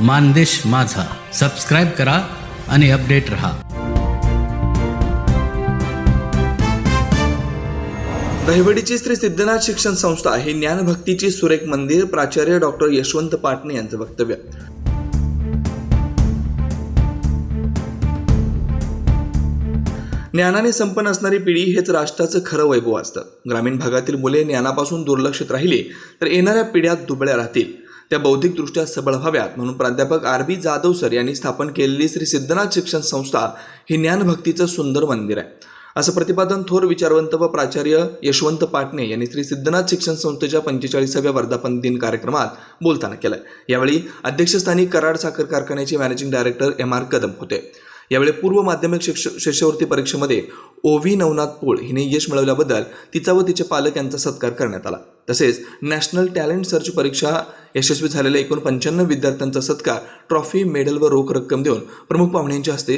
मानदेश माझा. सबस्क्राईब करा आणि अपडेट रहा. दहिवडीची श्री सिद्धनाथ शिक्षण संस्था हे ज्ञानभक्तीची सुरेख मंदिर प्राचार्य डॉक्टर यशवंत पाटणे यांचं वक्तव्य. ज्ञानाने संपन्न असणारी पिढी हेच राष्ट्राचं खरं वैभव असतं. ग्रामीण भागातील मुले ज्ञानापासून दुर्लक्षित राहिली तर येणाऱ्या पिढ्या दुबळ्या राहतील. त्या बौद्धिकदृष्ट्या सबळ व्हाव्यात म्हणून प्राध्यापक आर बी जाधव सर यांनी स्थापन केलेली श्री सिद्धनाथ शिक्षण संस्था ही ज्ञानभक्तीचं सुंदर मंदिर आहे. असं प्रतिपादन थोर विचारवंत व प्राचार्य यशवंत पाटणे यांनी श्री सिद्धनाथ शिक्षण संस्थेच्या पंचेचाळीसाव्या वर्धापन दिन कार्यक्रमात बोलताना केलं यावेळी अध्यक्षस्थानी कराड साखर कारखान्याचे managing director M R Kadam होते. यावेळी पूर्व माध्यमिक शिक्ष शिष्यवृत्ती परीक्षेमध्ये ओवी नवनाथ पोळ हिने यश मिळवल्याबद्दल तिचा व तिचे पालक यांचा सत्कार करण्यात आला. तसेच नॅशनल टॅलेंट सर्च परीक्षा यशस्वी झालेल्या एकूण पंच्याण्णव विद्यार्थ्यांचा सत्कार ट्रॉफी मेडल व रोख रक्कम देऊन प्रमुख पाहुण्यांच्या हस्ते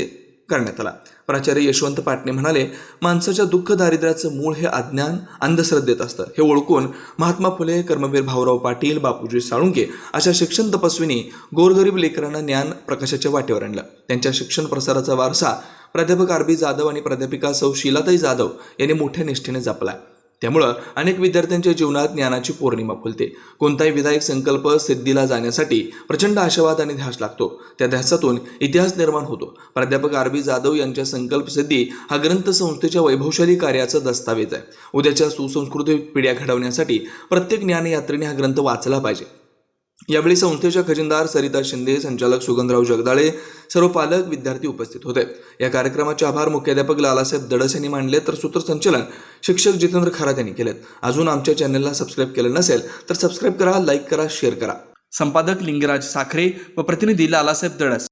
करण्यात आला. प्राचार्य यशवंत पाटणे म्हणाले माणसाच्या दुःख दारिद्र्याचं मूळ हे अज्ञान अंधश्रद्धेत असतं. हे ओळखून महात्मा फुले कर्मवीर भाऊराव पाटील बापूजी साळुंके अशा शिक्षण तपस्विनी गोरगरीब लेकरांना ज्ञान प्रकाशाच्या वाटेवर आणलं. त्यांच्या शिक्षण प्रसाराचा वारसा प्राध्यापक आरबी जाधव आणि प्राध्यापिका सौ शीलाताई जाधव यांनी मोठ्या निष्ठेने जपला. त्यामुळं अनेक विद्यार्थ्यांच्या जीवनात ज्ञानाची पौर्णिमा फुलते. कोणताही विधायक संकल्प सिद्धीला जाण्यासाठी प्रचंड आशावाद आणि ध्यास लागतो. त्या ध्यासातून इतिहास निर्माण होतो. प्राध्यापक आर बी जाधव यांच्या संकल्प सिद्धी हा ग्रंथ संस्थेच्या वैभवशाली कार्याचा दस्तावेज आहे. उद्याच्या सुसंस्कृत पिढ्या घडवण्यासाठी प्रत्येक ज्ञानयात्रेने हा ग्रंथ वाचला पाहिजे. यावेळी संस्थेच्या खजिनदार सरिता शिंदे संचालक सुगंधराव जगदाळे सर्व पालक विद्यार्थी उपस्थित होते. या कार्यक्रमाचे आभार मुख्याध्यापक लालासाहेब दडस यांनी मांडले तर सूत्रसंचलन शिक्षक जितेंद्र खरात यांनी केलेत. अजून आमच्या चॅनलला सबस्क्राईब केलं नसेल तर सबस्क्राईब करा लाईक करा शेअर करा. संपादक लिंगराज साखरे व प्रतिनिधी लालासाहेब दडस.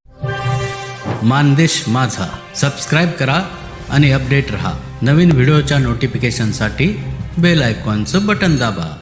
मानदेश माझा. सबस्क्राईब करा आणि अपडेट रहा. नवीन व्हिडिओच्या नोटिफिकेशनसाठी बेल आयकॉनचं बटन दाबा.